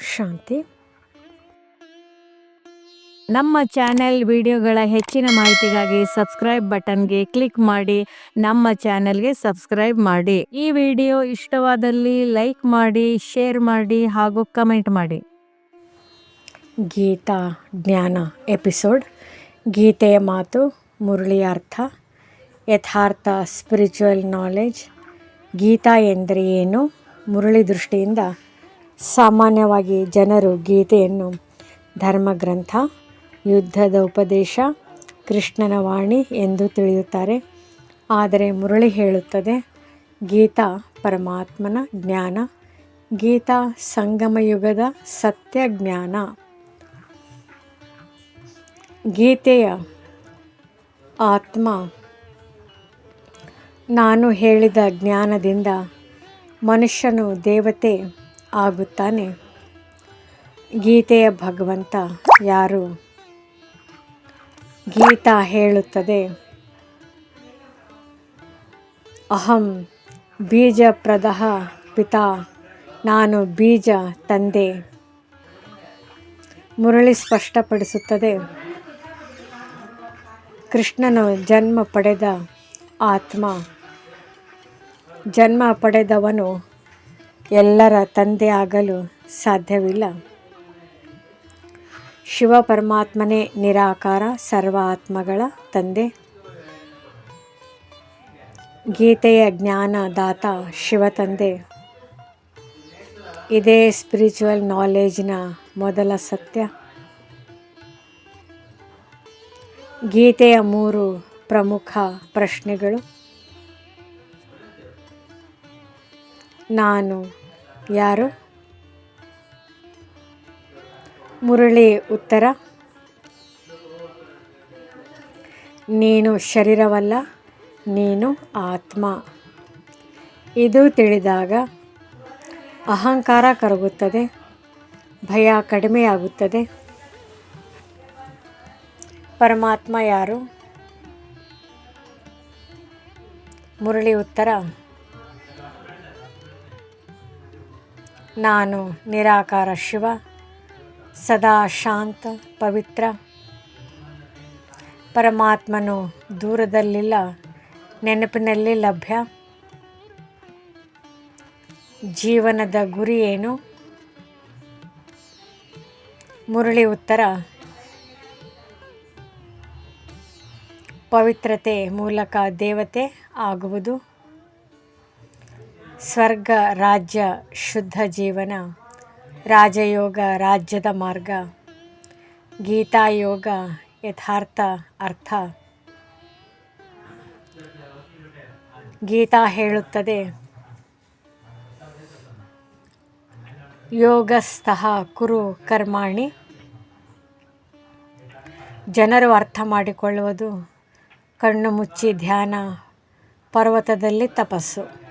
ಶಾಂತಿ. ನಮ್ಮ ಚಾನೆಲ್ ವಿಡಿಯೋಗಳ ಹೆಚ್ಚಿನ ಮಾಹಿತಿಗಾಗಿ ಸಬ್ಸ್ಕ್ರೈಬ್ ಬಟನ್ಗೆ ಕ್ಲಿಕ್ ಮಾಡಿ, ನಮ್ಮ ಚಾನೆಲ್ಗೆ ಸಬ್ಸ್ಕ್ರೈಬ್ ಮಾಡಿ. ಈ ವಿಡಿಯೋ ಇಷ್ಟವಾದಲ್ಲಿ ಲೈಕ್ ಮಾಡಿ, ಶೇರ್ ಮಾಡಿ ಹಾಗೂ ಕಮೆಂಟ್ ಮಾಡಿ. ಗೀತಾ ಜ್ಞಾನ ಎಪಿಸೋಡ್. ಗೀತೆಯ ಮಾತು ಮುರಳಿಯ ಅರ್ಥ. ಯಥಾರ್ಥ ಸ್ಪಿರಿಚುವಲ್ ನಾಲೆಜ್ ಗೀತಾ ಎಂದರೆ ಏನು? ಮುರಳಿ ದೃಷ್ಟಿಯಿಂದ ಸಾಮಾನ್ಯವಾಗಿ ಜನರು ಗೀತೆಯನ್ನು ಧರ್ಮಗ್ರಂಥ, ಯುದ್ಧದ ಉಪದೇಶ, ಕೃಷ್ಣನ ವಾಣಿ ಎಂದು ತಿಳಿಯುತ್ತಾರೆ. ಆದರೆ ಮುರಳಿ ಹೇಳುತ್ತದೆ, ಗೀತಾ ಪರಮಾತ್ಮನ ಜ್ಞಾನ, ಗೀತಾ ಸಂಗಮಯುಗದ ಸತ್ಯ ಜ್ಞಾನ. ಗೀತೆಯ ಆತ್ಮ, ನಾನು ಹೇಳಿದ ಜ್ಞಾನದಿಂದ ಮನುಷ್ಯನು ದೇವತೆ ಆಗುತ್ತಾನೆ. ಗೀತೆಯ ಭಗವಂತ ಯಾರು? ಗೀತಾ ಹೇಳುತ್ತದೆ, ಅಹಂ ಬೀಜ ಬೀಜಪ್ರದಃ ಪಿತಾ, ನಾನು ಬೀಜ ತಂದೆ. ಮುರಳಿ ಸ್ಪಷ್ಟಪಡಿಸುತ್ತದೆ, ಕೃಷ್ಣನು ಜನ್ಮ ಪಡೆದ ಆತ್ಮ, ಜನ್ಮ ಪಡೆದವನು ಎಲ್ಲರ ತಂದೆ ಆಗಲು ಸಾಧ್ಯವಿಲ್ಲ. ಶಿವ ಪರಮಾತ್ಮನೇ ನಿರಾಕಾರ ಸರ್ವ ಆತ್ಮಗಳ ತಂದೆ. ಗೀತೆಯ ಜ್ಞಾನದಾತ ಶಿವ ತಂದೆ. ಇದೇ ಸ್ಪಿರಿಚುವಲ್ ನಾಲೆಜ್ನ ಮೊದಲ ಸತ್ಯ. ಗೀತೆಯ ಮೂರು ಪ್ರಮುಖ ಪ್ರಶ್ನೆಗಳು. ನಾನು. ಯಾರು? ಮುರಳಿ ಉತ್ತರ. ನೀನು ಶರೀರವಲ್ಲ, ನೀನು ಆತ್ಮ. ಇದು ತಿಳಿದಾಗ ಅಹಂಕಾರ ಕರಗುತ್ತದೆ, ಭಯ ಕಡಿಮೆಯಾಗುತ್ತದೆ. ಪರಮಾತ್ಮ ಯಾರು? ಮುರಳಿ ಉತ್ತರ. ನಾನು ನಿರಾಕಾರ ಶಿವ, ಸದಾ ಶಾಂತ, ಪವಿತ್ರ. ಪರಮಾತ್ಮನು ದೂರದಲ್ಲಿಲ್ಲ, ನೆನಪಿನಲ್ಲಿ ಲಭ್ಯ. ಜೀವನದ ಗುರಿ ಏನು? ಮುರಳಿ ಉತ್ತರ, ಪವಿತ್ರತೆ ಮೂಲಕ ದೇವತೆ ಆಗುವುದು. ಸ್ವರ್ಗ, ರಾಜ್ಯ, ಶುದ್ಧ ಜೀವನ, ರಾಜಯೋಗ, ರಾಜ್ಯದ ಮಾರ್ಗ ಗೀತಾಯೋಗ ಯಥಾರ್ಥ ಅರ್ಥ. ಗೀತಾ ಹೇಳುತ್ತದೆ, ಯೋಗಸ್ಥಃ ಕುರು ಕರ್ಮಾಣಿ. ಜನರು ಅರ್ಥ ಮಾಡಿಕೊಳ್ಳುವುದು ಕಣ್ಣು ಮುಚ್ಚಿ ಧ್ಯಾನ, ಪರ್ವತದಲ್ಲಿ ತಪಸ್ಸು.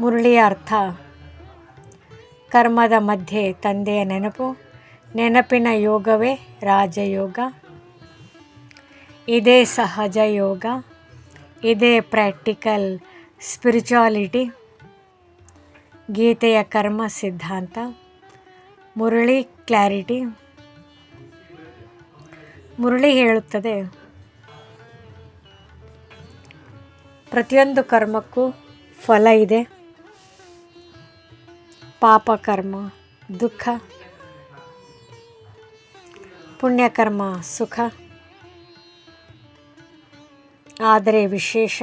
ಮುರಳಿಯ ಅರ್ಥ. ಕರ್ಮದ ಮಧ್ಯೆ ತಂದೆಯ ನೆನಪು, ನೆನಪಿನ ಯೋಗವೇ ರಾಜಯೋಗ. ಇದೇ ಸಹಜ ಯೋಗ, ಇದೇ ಪ್ರಾಕ್ಟಿಕಲ್ ಸ್ಪಿರಿಚುವಾಲಿಟಿ ಗೀತೆಯ ಕರ್ಮ ಸಿದ್ಧಾಂತ, ಮುರಳಿ ಕ್ಲಾರಿಟಿ. ಮುರಳಿ ಹೇಳುತ್ತದೆ, ಪ್ರತಿಯೊಂದು ಕರ್ಮಕ್ಕೂ ಫಲ ಇದೆ. ಪಾಪ ಕರ್ಮ ದುಃಖ, ಪುಣ್ಯಕರ್ಮ, ಸುಖ, ಆದರೆ ವಿಶೇಷ.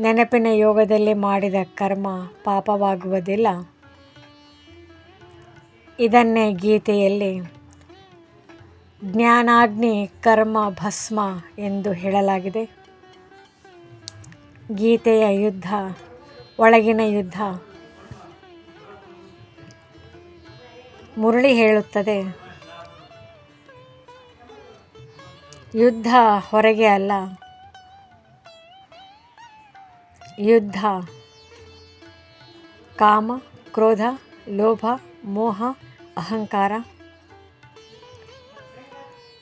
ನೆನಪಿನ ಯೋಗದಲ್ಲಿ ಮಾಡಿದ ಕರ್ಮ ಪಾಪವಾಗುವುದಿಲ್ಲ. ಇದನ್ನೇ ಗೀತೆಯಲ್ಲಿ ಜ್ಞಾನಾಗ್ನಿ ಕರ್ಮ ಭಸ್ಮ ಎಂದು ಹೇಳಲಾಗಿದೆ. ಗೀತೆಯ ಯುದ್ಧ, ಒಳಗಿನ ಯುದ್ಧ ಮುರಳಿ ಹೇಳುತ್ತದೆ. ಯುದ್ಧ ಹೊರಗೆ ಅಲ್ಲ. ಯುದ್ಧ. ಕಾಮ, ಕ್ರೋಧ, ಲೋಭ, ಮೋಹ, ಅಹಂಕಾರ.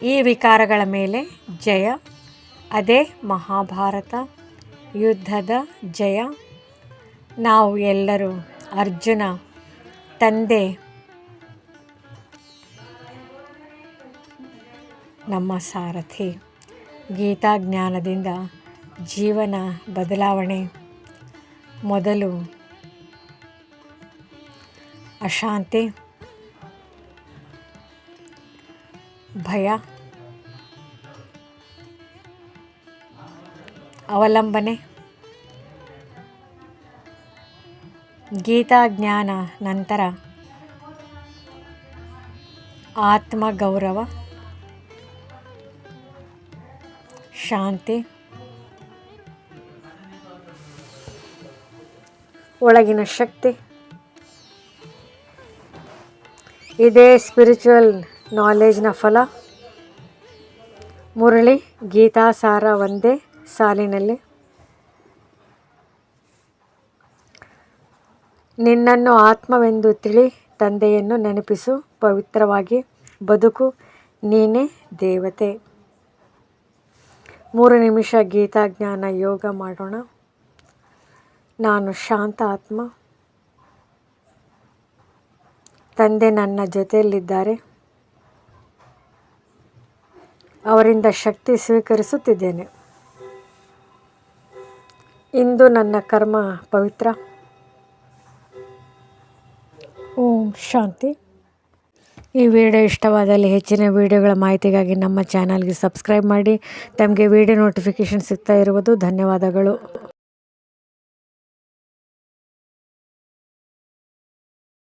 ಈ ವಿಕಾರಗಳ ಮೇಲೆ ಜಯ, ಅದೇ ಮಹಾಭಾರತ, ಯುದ್ಧದ ಜಯ. ನಾವು ಎಲ್ಲರೂ ಅರ್ಜುನ ತಂದೆ ನಮ್ಮ ಸಾರಥಿ. ಗೀತಾ ಜ್ಞಾನದಿಂದ ಜೀವನ ಬದಲಾವಣೆ. ಮೊದಲು ಅಶಾಂತಿ ಭಯ ಅವಲಂಬನೆ. ಗೀತಾ ಜ್ಞಾನ ನಂತರ ಆತ್ಮಗೌರವ. ಶಾಂತಿ. ಒಳಗಿನ ಶಕ್ತಿ. ಇದೇ ಸ್ಪಿರಿಚುವಲ್ ನಾಲೆಜ್ನ ಫಲ. ಮುರಳಿ ಗೀತಾಸಾರ ಒಂದೇ ಸಾಲಿನಲ್ಲಿ. ನಿನ್ನನ್ನು ಆತ್ಮವೆಂದು ತಿಳಿ ತಂದೆಯನ್ನು ನೆನಪಿಸು, ಪವಿತ್ರವಾಗಿ ಬದುಕು, ನೀನೇ ದೇವತೆ. ಮೂರು ನಿಮಿಷ ಗೀತಾಜ್ಞಾನ ಯೋಗ ಮಾಡೋಣ. ನಾನು ಶಾಂತ ಆತ್ಮ. ತಂದೆ ನನ್ನ ಜೊತೆಯಲ್ಲಿದ್ದಾರೆ. ಅವರಿಂದ ಶಕ್ತಿ ಸ್ವೀಕರಿಸುತ್ತಿದ್ದೇನೆ. ಇಂದು ನನ್ನ ಕರ್ಮ ಪವಿತ್ರ. ಓಂ ಶಾಂತಿ. ಈ ವಿಡಿಯೋ ಇಷ್ಟವಾದಲ್ಲಿ ಹೆಚ್ಚಿನ ವಿಡಿಯೋಗಳ ಮಾಹಿತಿಗಾಗಿ ನಮ್ಮ ಚಾನಲ್ಗೆ ಸಬ್ಸ್ಕ್ರೈಬ್ ಮಾಡಿ. ತಮಗೆ ವಿಡಿಯೋ ನೋಟಿಫಿಕೇಷನ್ ಸಿಗ್ತಾ ಇರುವುದು ಧನ್ಯವಾದಗಳು.